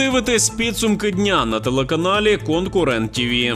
дивитесь підсумки дня на телеканалі Конкурент ТІВІ.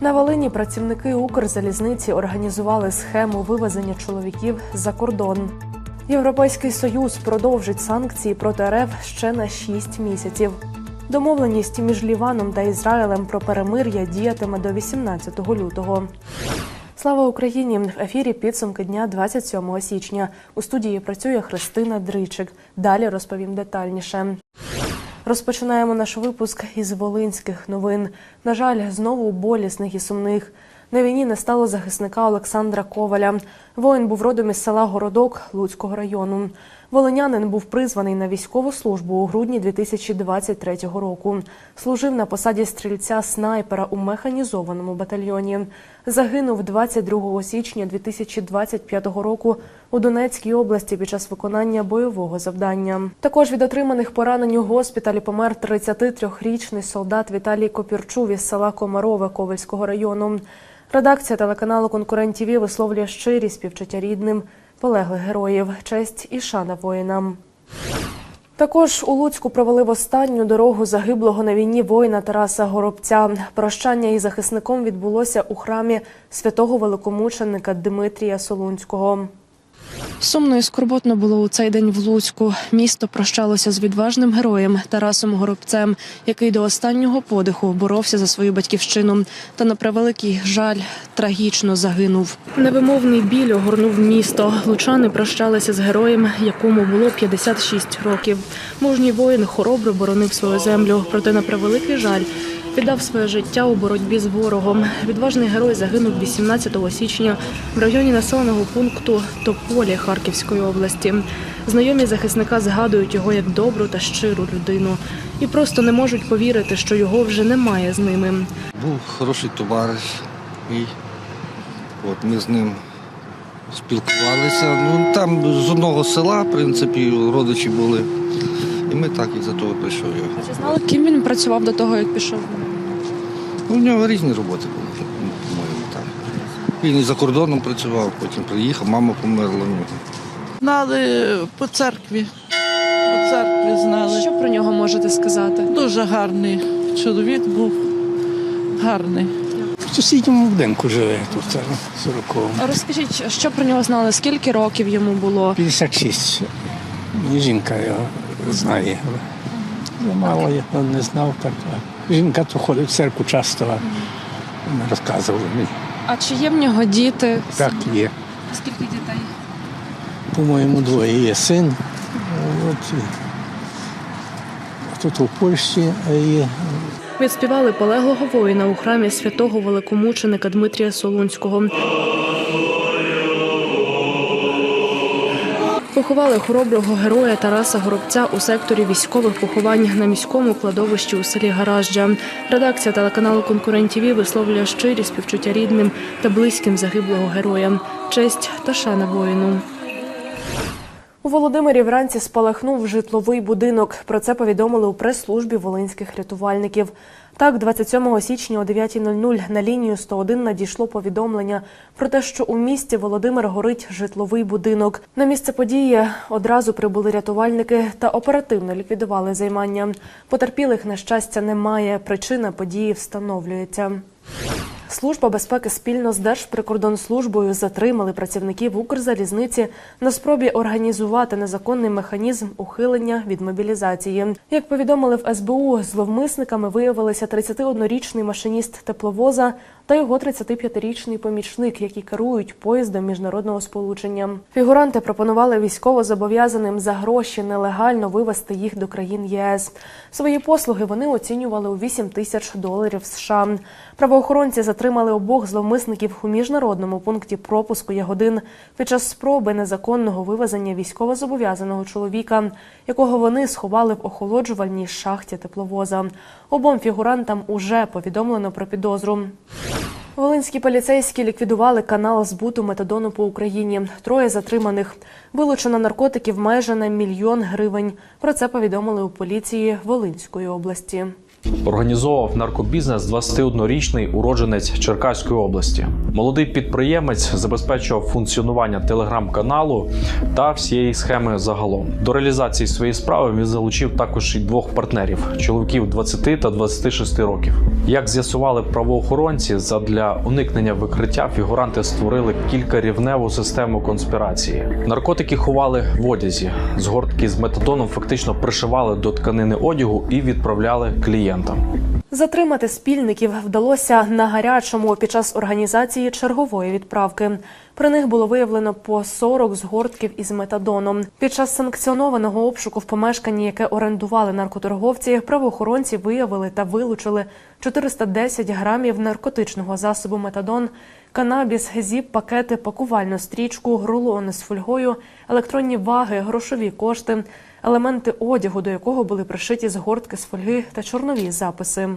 На Волині працівники Укрзалізниці організували схему вивезення чоловіків за кордон. Європейський союз продовжить санкції проти РФ ще на 6 місяців. Домовленість між Ліваном та Ізраїлем про перемир'я діятиме до 18 лютого. Слава Україні! В ефірі підсумки дня 27 січня. У студії працює Христина Дричик. Далі розповім детальніше. Розпочинаємо наш випуск із волинських новин. На жаль, знову болісних і сумних. На війні не стало захисника Олександра Коваля. Воїн був родом із села Городок Луцького району. Волинянин був призваний на військову службу у грудні 2023 року. Служив на посаді стрільця снайпера у механізованому батальйоні. Загинув 22 січня 2025 року у Донецькій області під час виконання бойового завдання. Також від отриманих поранень у госпіталі помер 33-річний солдат Віталій Копірчув із села Комарове Ковальського району. Редакція телеканалу Конкурент ТІВІ висловлює щирі співчуття рідним полеглих героїв, честь і шана воїнам. Також у Луцьку провели в останню дорогу загиблого на війні воїна Тараса Горобця. Прощання із захисником відбулося у храмі святого великомученика Дмитрія Солунського. Сумно і скорботно було у цей день в Луцьку. Місто прощалося з відважним героєм Тарасом Горобцем, який до останнього подиху боровся за свою батьківщину. Та на превеликий жаль трагічно загинув. Невимовний біль огорнув місто. Лучани прощалися з героєм, якому було 56 років. Мужній воїн хоробро боронив свою землю. Проте на превеликий жаль. Віддав своє життя у боротьбі з ворогом. Відважний герой загинув 18 січня в районі населеного пункту Тополі Харківської області. Знайомі захисника згадують його як добру та щиру людину і просто не можуть повірити, що його вже немає з ними. Був хороший товариш мій. От ми з ним спілкувалися. Ну, там з одного села, в принципі, родичі були. І ми так і за того прийшов його. Чи знали, ким він працював до того, як пішов? Ну, у нього різні роботи були, по-моєму, так. Він і за кордоном працював, потім приїхав, мама померла. в нього. Знали по церкві. По церкві знали. Що про нього можете сказати? Дуже гарний чоловік був. Гарний. В сусідньому будинку живе тут, в 40-му. Розкажіть, що про нього знали? Скільки років йому було? 56. І жінка його знає. але Мало я не знав. Так. Жінка то ходить в церкву часто, а вона розказувала мені. А чи є в нього діти? Так є. Скільки дітей? По-моєму, двоє є син. От, тут у Польщі, є Відспівали полеглого воїна у храмі святого великомученика Дмитрія Солунського. Поховали хороброго героя Тараса Горобця у секторі військових поховань на міському кладовищі у селі Гаражджа. Редакція телеканалу Конкурент ТІВІ висловлює щирі співчуття рідним та близьким загиблого героя. Честь та шана воїну. У Володимирі вранці спалахнув житловий будинок. Про це повідомили у прес-службі волинських рятувальників. Так, 27 січня о 9.00 на лінію 101 надійшло повідомлення про те, що у місті Володимир горить житловий будинок. На місце події одразу прибули рятувальники та оперативно ліквідували займання. Потерпілих, на щастя, немає. Причина події встановлюється. Служба безпеки спільно з Держприкордонслужбою затримали працівників Укрзалізниці на спробі організувати незаконний механізм ухилення від мобілізації. Як повідомили в СБУ, зловмисниками виявилися 31-річний машиніст тепловоза та його 35-річний помічник, які керують поїздом міжнародного сполучення. Фігуранти пропонували військовозобов'язаним за гроші нелегально вивезти їх до країн ЄС. Свої послуги вони оцінювали у 8 тисяч доларів США. Правоохоронці затримали обох зловмисників у міжнародному пункті пропуску Ягодин під час спроби незаконного вивезення військовозобов'язаного чоловіка, якого вони сховали в охолоджувальній шахті тепловоза. Обом фігурантам уже повідомлено про підозру. Волинські поліцейські ліквідували канал збуту метадону по Україні. Троє затриманих. Вилучено наркотиків майже на мільйон гривень. Про це повідомили у поліції Волинської області. Організовував наркобізнес 21-річний уродженець Черкаської області. Молодий підприємець забезпечував функціонування телеграм-каналу та всієї схеми загалом. До реалізації своєї справи він залучив також і двох партнерів чоловіків 20 та 26 років. Як з'ясували правоохоронці, задля уникнення викриття фігуранти створили кількарівневу систему конспірації. Наркотики ховали в одязі. Згортки з метадоном фактично пришивали до тканини одягу і відправляли клієнтам. Затримати спільників вдалося на гарячому під час організації чергової відправки. При них було виявлено по 40 згортків із метадоном. Під час санкціонованого обшуку в помешканні, яке орендували наркоторговці, правоохоронці виявили та вилучили 410 грамів наркотичного засобу метадон, канабіс, зіп, пакети, пакувальну стрічку, рулони з фольгою, електронні ваги, грошові кошти, елементи одягу, до якого були пришиті згортки з фольги та чорнові записи.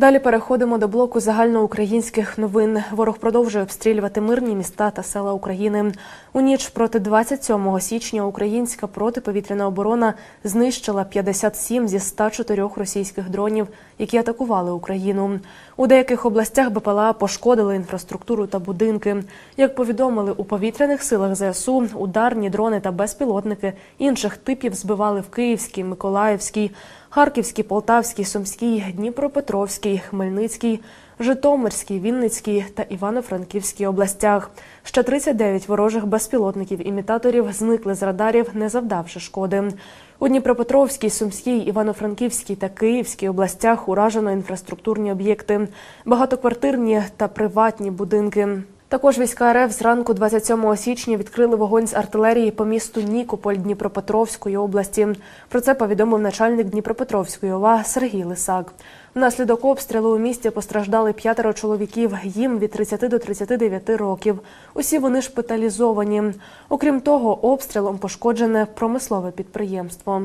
Далі переходимо до блоку загальноукраїнських новин. Ворог продовжує обстрілювати мирні міста та села України. У ніч проти 27 січня українська протиповітряна оборона знищила 57 зі 104 російських дронів, які атакували Україну. У деяких областях БПЛА пошкодили інфраструктуру та будинки. Як повідомили у повітряних силах ЗСУ, ударні дрони та безпілотники інших типів збивали в Київській, Миколаївській, Харківській, Полтавській, Сумській, Дніпропетровській, Хмельницькій, Житомирській, Вінницькій та Івано-Франківській областях. Ще 39 ворожих безпілотників-імітаторів зникли з радарів, не завдавши шкоди. У Дніпропетровській, Сумській, Івано-Франківській та Київській областях уражено інфраструктурні об'єкти, багатоквартирні та приватні будинки. Також війська РФ зранку 27 січня відкрили вогонь з артилерії по місту Нікополь Дніпропетровської області. Про це повідомив начальник Дніпропетровської ОВА Сергій Лисак. Внаслідок обстрілу у місті постраждали п'ятеро чоловіків, їм від 30 до 39 років. Усі вони шпиталізовані. Окрім того, обстрілом пошкоджене промислове підприємство.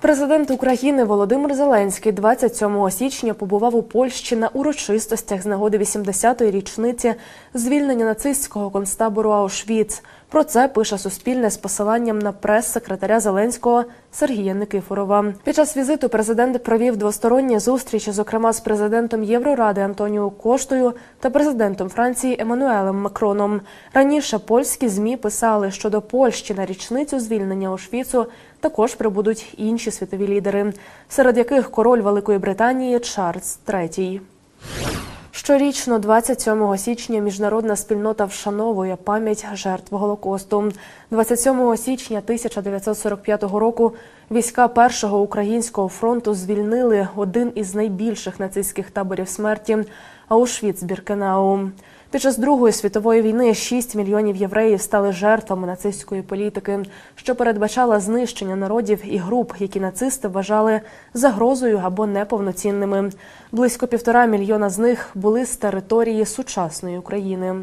Президент України Володимир Зеленський 27 січня побував у Польщі на урочистостях з нагоди 80-ї річниці звільнення нацистського концтабору Аушвіц. Про це пише Суспільне з посиланням на прес-секретаря Зеленського Сергія Никифорова. Під час візиту президент провів двосторонні зустрічі, зокрема з президентом Євроради Антоніо Коштою та президентом Франції Еммануелем Макроном. Раніше польські змі писали, що до Польщі на річницю звільнення Аушвіцу також прибудуть інші світові лідери, серед яких король Великої Британії Чарльз III. Щорічно, 27 січня, міжнародна спільнота вшановує пам'ять жертв Голокосту. 27 січня 1945 року війська Першого українського фронту звільнили один із найбільших нацистських таборів смерті Аушвіц-Біркенау. Під час Другої світової війни 6 мільйонів євреїв стали жертвами нацистської політики, що передбачала знищення народів і груп, які нацисти вважали загрозою або неповноцінними. Близько півтора мільйона з них були з території сучасної України.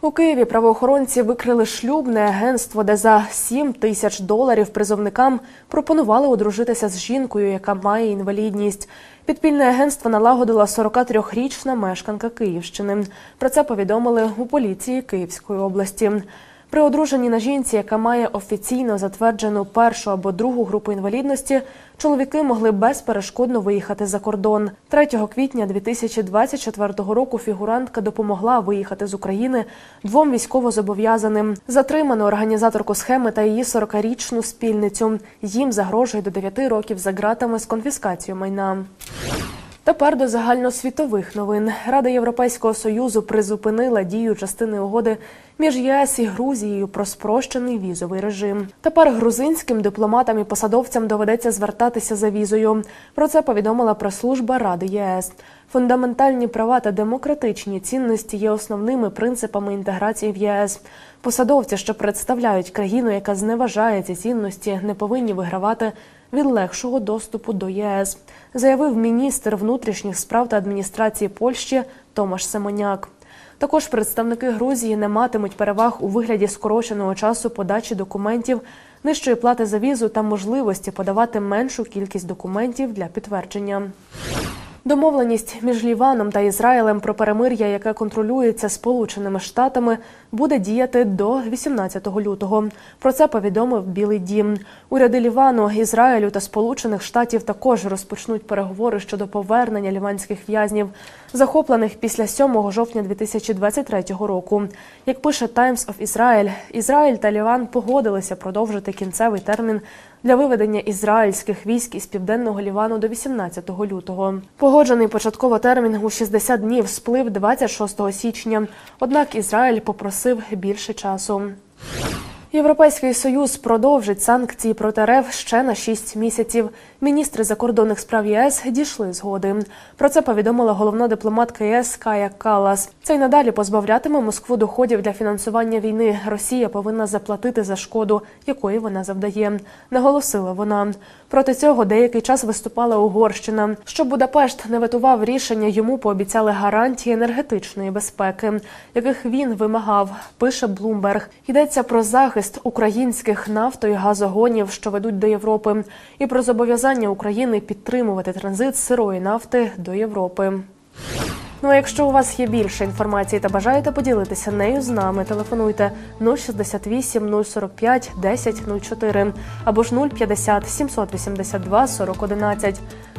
У Києві правоохоронці викрили шлюбне агентство, де за 7 тисяч доларів призовникам пропонували одружитися з жінкою, яка має інвалідність. Підпільне агентство налагодила 43-річна мешканка Київщини. Про це повідомили у поліції Київської області. При одруженні на жінці, яка має офіційно затверджену першу або другу групу інвалідності, чоловіки могли безперешкодно виїхати за кордон. 3 квітня 2024 року фігурантка допомогла виїхати з України двом військовозобов'язаним. Затримано організаторку схеми та її 40-річну спільницю. Їм загрожує до 9 років за ґратами з конфіскацією майна. Тепер до загальносвітових новин Рада Європейського союзу призупинила дію частини угоди між ЄС і Грузією про спрощений візовий режим. Тепер грузинським дипломатам і посадовцям доведеться звертатися за візою. Про це повідомила прес-служба Ради ЄС. Фундаментальні права та демократичні цінності є основними принципами інтеграції в ЄС. Посадовці, що представляють країну, яка зневажає ці цінності, не повинні вигравати від легшого доступу до ЄС, заявив міністр внутрішніх справ та адміністрації Польщі Томаш Семоняк. Також представники Грузії не матимуть переваг у вигляді скороченого часу подачі документів, нижчої плати за візу та можливості подавати меншу кількість документів для підтвердження. Домовленість між Ліваном та Ізраїлем про перемир'я, яке контролюється Сполученими Штатами, буде діяти до 18 лютого. Про це повідомив Білий Дім. Уряди Лівану, Ізраїлю та Сполучених Штатів також розпочнуть переговори щодо повернення ліванських в'язнів, захоплених після 7 жовтня 2023 року. Як пише Times of Israel, Ізраїль та Ліван погодилися продовжити кінцевий термін для виведення ізраїльських військ із південного Лівану до 18 лютого. Погоджений початково термін у 60 днів сплив 26 січня. Однак Ізраїль попросив більше часу. Європейський союз продовжить санкції проти РФ ще на 6 місяців. Міністри закордонних справ ЄС дійшли згоди. Про це повідомила головна дипломатка ЄС Кая Калас. Це й надалі позбавлятиме Москву доходів для фінансування війни. Росія повинна заплатити за шкоду, якої вона завдає. Наголосила вона. Проти цього деякий час виступала Угорщина. Щоб Будапешт не ветував рішення, йому пообіцяли гарантії енергетичної безпеки, яких він вимагав. Пише Блумберг. Йдеться про захист українських нафто і газогонів, що ведуть до Європи, і про зобов'язання України підтримувати транзит сирої нафти до Європи. Ну а якщо у вас є більше інформації та бажаєте поділитися нею з нами, телефонуйте 068 045 10 04 або ж 050 782 40 11.